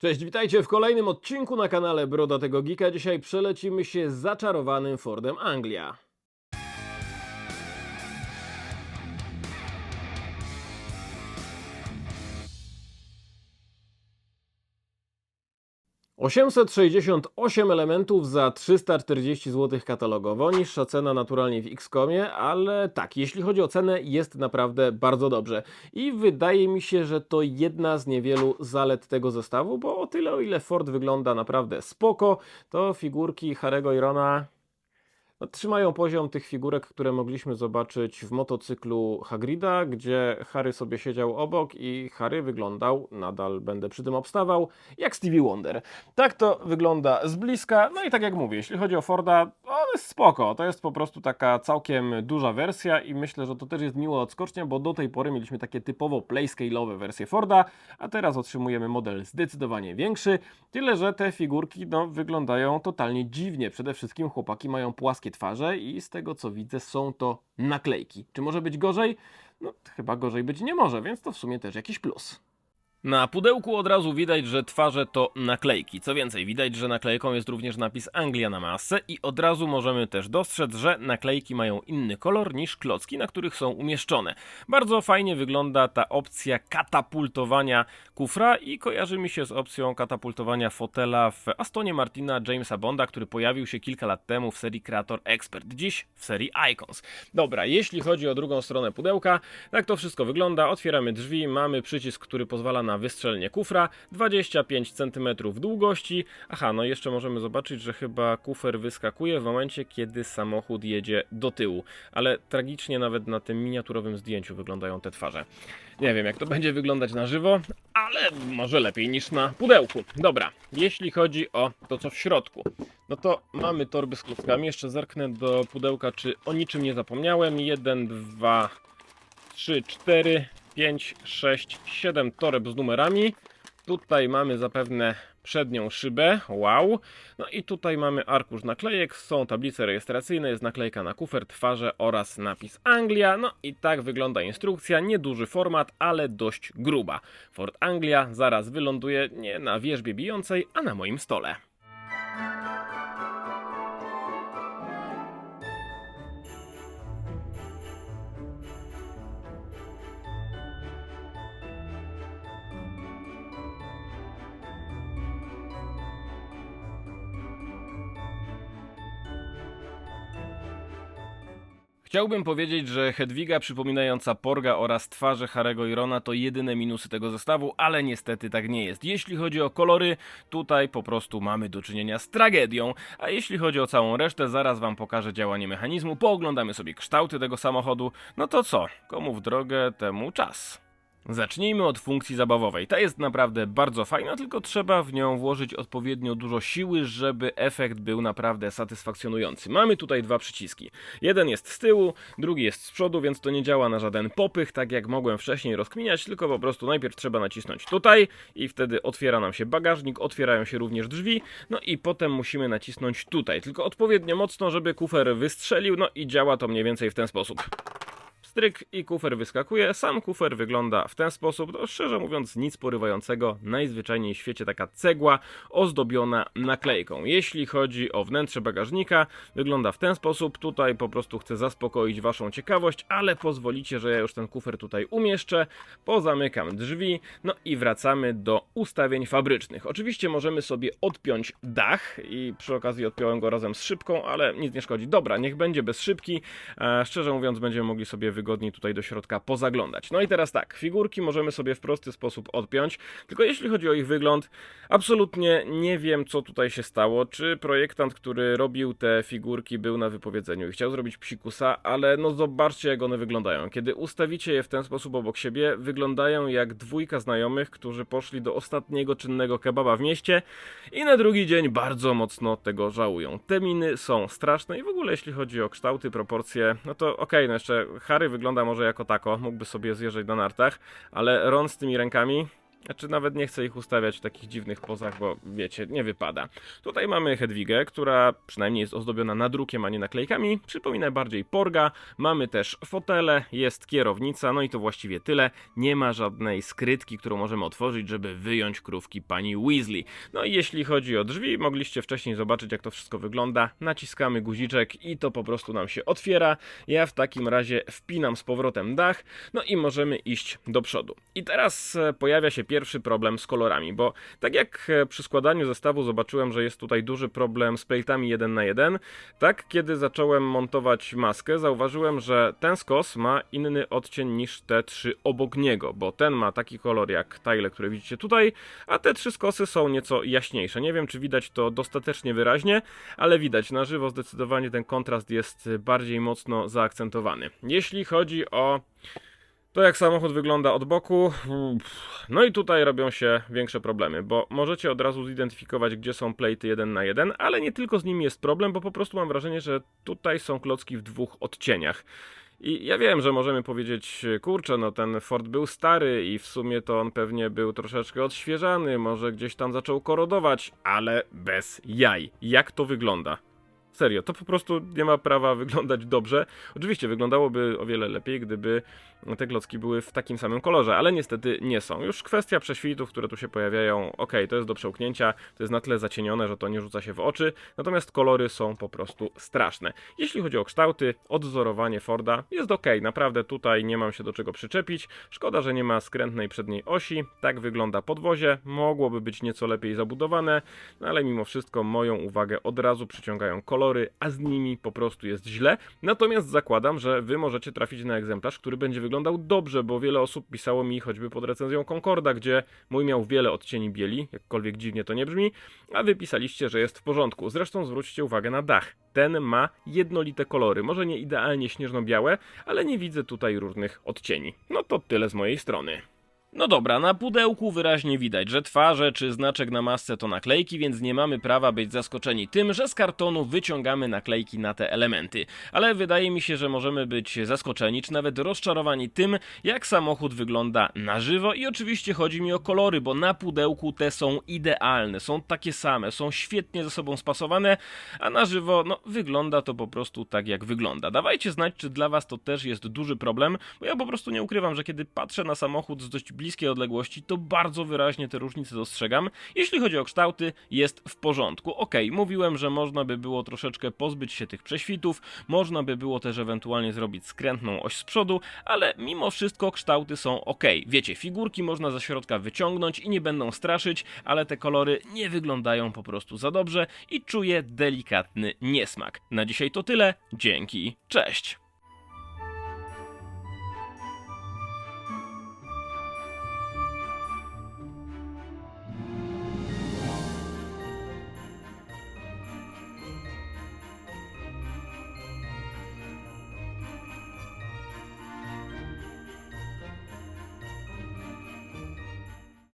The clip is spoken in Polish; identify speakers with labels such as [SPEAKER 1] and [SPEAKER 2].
[SPEAKER 1] Cześć, witajcie w kolejnym odcinku na kanale Brodatego Geeka. Dzisiaj przelecimy się zaczarowanym Fordem Anglia. ...868 elementów za 340 zł katalogowo, niższa cena naturalnie w Xcomie, ale tak, jeśli chodzi o cenę, jest naprawdę bardzo dobrze. I wydaje mi się, że to jedna z niewielu zalet tego zestawu, bo o tyle o ile Ford wygląda naprawdę spoko, to figurki Harego i Rona trzymają poziom tych figurek, które mogliśmy zobaczyć w motocyklu Hagrida, gdzie Harry sobie siedział obok i Harry wyglądał, nadal będę przy tym obstawał, jak Stevie Wonder. Tak to wygląda z bliska, no i tak jak mówię, jeśli chodzi o Forda, on jest spoko, to jest po prostu taka całkiem duża wersja i myślę, że to też jest miło odskocznia, bo do tej pory mieliśmy takie typowo playscale'owe wersje Forda, a teraz otrzymujemy model zdecydowanie większy, tyle że te figurki no, wyglądają totalnie dziwnie. Przede wszystkim chłopaki mają płaskie twarze i z tego co widzę są to naklejki. Czy może być gorzej? No chyba gorzej być nie może, więc to w sumie też jakiś plus. Na pudełku od razu widać, że twarze to naklejki. Co więcej, widać, że naklejką jest również napis Anglia na masce i od razu możemy też dostrzec, że naklejki mają inny kolor niż klocki, na których są umieszczone. Bardzo fajnie wygląda ta opcja katapultowania kufra i kojarzy mi się z opcją katapultowania fotela w Astonie Martina Jamesa Bonda, który pojawił się kilka lat temu w serii Creator Expert, dziś w serii Icons. Dobra, jeśli chodzi o drugą stronę pudełka, tak to wszystko wygląda. Otwieramy drzwi, mamy przycisk, który pozwala na wystrzelenie kufra, 25 cm długości. Aha, no jeszcze możemy zobaczyć, że chyba kufer wyskakuje w momencie, kiedy samochód jedzie do tyłu. Ale tragicznie nawet na tym miniaturowym zdjęciu wyglądają te twarze. Nie wiem, jak to będzie wyglądać na żywo, ale może lepiej niż na pudełku. Dobra, jeśli chodzi o to, co w środku, no to mamy torby z klockami. Jeszcze zerknę do pudełka, czy o niczym nie zapomniałem. 1, 2, 3, 4, 5, 6, 7 toreb z numerami. Tutaj mamy zapewne przednią szybę, wow. No i tutaj mamy arkusz naklejek, są tablice rejestracyjne, jest naklejka na kufer, twarze oraz napis Anglia. No i tak wygląda instrukcja, nieduży format, ale dość gruba. Ford Anglia zaraz wyląduje nie na wierzbie bijącej, a na moim stole. Chciałbym powiedzieć, że Hedwiga przypominająca Porga oraz twarze Harego i Rona to jedyne minusy tego zestawu, ale niestety tak nie jest. Jeśli chodzi o kolory, tutaj po prostu mamy do czynienia z tragedią, a jeśli chodzi o całą resztę, zaraz wam pokażę działanie mechanizmu, pooglądamy sobie kształty tego samochodu, no to co, komu w drogę, temu czas. Zacznijmy od funkcji zabawowej. Ta jest naprawdę bardzo fajna, tylko trzeba w nią włożyć odpowiednio dużo siły, żeby efekt był naprawdę satysfakcjonujący. Mamy tutaj dwa przyciski. Jeden jest z tyłu, drugi jest z przodu, więc to nie działa na żaden popych, tak jak mogłem wcześniej rozkminiać, tylko po prostu najpierw trzeba nacisnąć tutaj i wtedy otwiera nam się bagażnik, otwierają się również drzwi, no i potem musimy nacisnąć tutaj, tylko odpowiednio mocno, żeby kufer wystrzelił, no i działa to mniej więcej w ten sposób. Stryk i kufer wyskakuje. Sam kufer wygląda w ten sposób. No, szczerze mówiąc, nic porywającego. Najzwyczajniej w świecie taka cegła ozdobiona naklejką. Jeśli chodzi o wnętrze bagażnika, wygląda w ten sposób. Tutaj po prostu chcę zaspokoić Waszą ciekawość, ale pozwolicie, że ja już ten kufer tutaj umieszczę. Pozamykam drzwi. No i wracamy do ustawień fabrycznych. Oczywiście możemy sobie odpiąć dach i przy okazji odpiąłem go razem z szybką, ale nic nie szkodzi. Dobra, niech będzie bez szybki. E, szczerze mówiąc, będziemy mogli sobie wygodniej tutaj do środka pozaglądać. No i teraz tak, figurki możemy sobie w prosty sposób odpiąć, tylko jeśli chodzi o ich wygląd, absolutnie nie wiem co tutaj się stało, czy projektant, który robił te figurki był na wypowiedzeniu i chciał zrobić psikusa, ale no zobaczcie jak one wyglądają. Kiedy ustawicie je w ten sposób obok siebie, wyglądają jak dwójka znajomych, którzy poszli do ostatniego czynnego kebaba w mieście i na drugi dzień bardzo mocno tego żałują. Te miny są straszne i w ogóle jeśli chodzi o kształty, proporcje, no to okej, no jeszcze Harry wygląda może jako tako, mógłby sobie zjeżdżać na nartach, ale Ron z tymi rękami, Znaczy nawet nie chcę ich ustawiać w takich dziwnych pozach, bo wiecie, nie wypada. Tutaj mamy Hedwigę, która przynajmniej jest ozdobiona nadrukiem, a nie naklejkami. Przypomina bardziej Porga. Mamy też fotele, jest kierownica, no i to właściwie tyle. Nie ma żadnej skrytki, którą możemy otworzyć, żeby wyjąć krówki pani Weasley. No i jeśli chodzi o drzwi, mogliście wcześniej zobaczyć, jak to wszystko wygląda. Naciskamy guziczek i to po prostu nam się otwiera. Ja w takim razie wpinam z powrotem dach, no i możemy iść do przodu. I teraz e, pojawia się pierwszy problem z kolorami, bo tak jak e, przy składaniu zestawu zobaczyłem, że jest tutaj duży problem z plejtami 1 na 1, tak kiedy zacząłem montować maskę, zauważyłem, że ten skos ma inny odcień niż te trzy obok niego, bo ten ma taki kolor jak tile, które widzicie tutaj, a te trzy skosy są nieco jaśniejsze. Nie wiem, czy widać to dostatecznie wyraźnie, ale widać na żywo zdecydowanie ten kontrast jest bardziej mocno zaakcentowany. Jeśli chodzi o to jak samochód wygląda od boku, no i tutaj robią się większe problemy, bo możecie od razu zidentyfikować, gdzie są plejty 1 na 1, ale nie tylko z nimi jest problem, bo po prostu mam wrażenie, że tutaj są klocki w dwóch odcieniach. I ja wiem, że możemy powiedzieć, kurczę, no ten Ford był stary i w sumie to on pewnie był troszeczkę odświeżany, może gdzieś tam zaczął korodować, ale bez jaj. Jak to wygląda? Serio, to po prostu nie ma prawa wyglądać dobrze. Oczywiście wyglądałoby o wiele lepiej, gdyby te klocki były w takim samym kolorze, ale niestety nie są. Już kwestia prześwitów, które tu się pojawiają, ok, to jest do przełknięcia, to jest na tyle zacienione, że to nie rzuca się w oczy, natomiast kolory są po prostu straszne. Jeśli chodzi o kształty, odwzorowanie Forda jest ok, naprawdę tutaj nie mam się do czego przyczepić. Szkoda, że nie ma skrętnej przedniej osi, tak wygląda podwozie, mogłoby być nieco lepiej zabudowane, no ale mimo wszystko moją uwagę od razu przyciągają kolory, a z nimi po prostu jest źle. Natomiast zakładam, że wy możecie trafić na egzemplarz, który będzie wyglądał dobrze, bo wiele osób pisało mi choćby pod recenzją Concorda, gdzie mój miał wiele odcieni bieli, jakkolwiek dziwnie to nie brzmi, a wy pisaliście, że jest w porządku. Zresztą zwróćcie uwagę na dach. Ten ma jednolite kolory, może nie idealnie śnieżno-białe, ale nie widzę tutaj różnych odcieni. No to tyle z mojej strony. No dobra, na pudełku wyraźnie widać, że twarze czy znaczek na masce to naklejki, więc nie mamy prawa być zaskoczeni tym, że z kartonu wyciągamy naklejki na te elementy. Ale wydaje mi się, że możemy być zaskoczeni, czy nawet rozczarowani tym, jak samochód wygląda na żywo i oczywiście chodzi mi o kolory, bo na pudełku te są idealne, są takie same, są świetnie ze sobą spasowane, a na żywo, no, wygląda to po prostu tak jak wygląda. Dawajcie znać, czy dla was to też jest duży problem, bo ja po prostu nie ukrywam, że kiedy patrzę na samochód z dość bliskiej odległości, to bardzo wyraźnie te różnice dostrzegam. Jeśli chodzi o kształty, jest w porządku. Ok, mówiłem, że można by było troszeczkę pozbyć się tych prześwitów, można by było też ewentualnie zrobić skrętną oś z przodu, ale mimo wszystko kształty są ok. Wiecie, figurki można ze środka wyciągnąć i nie będą straszyć, ale te kolory nie wyglądają po prostu za dobrze i czuję delikatny niesmak. Na dzisiaj to tyle, dzięki, cześć!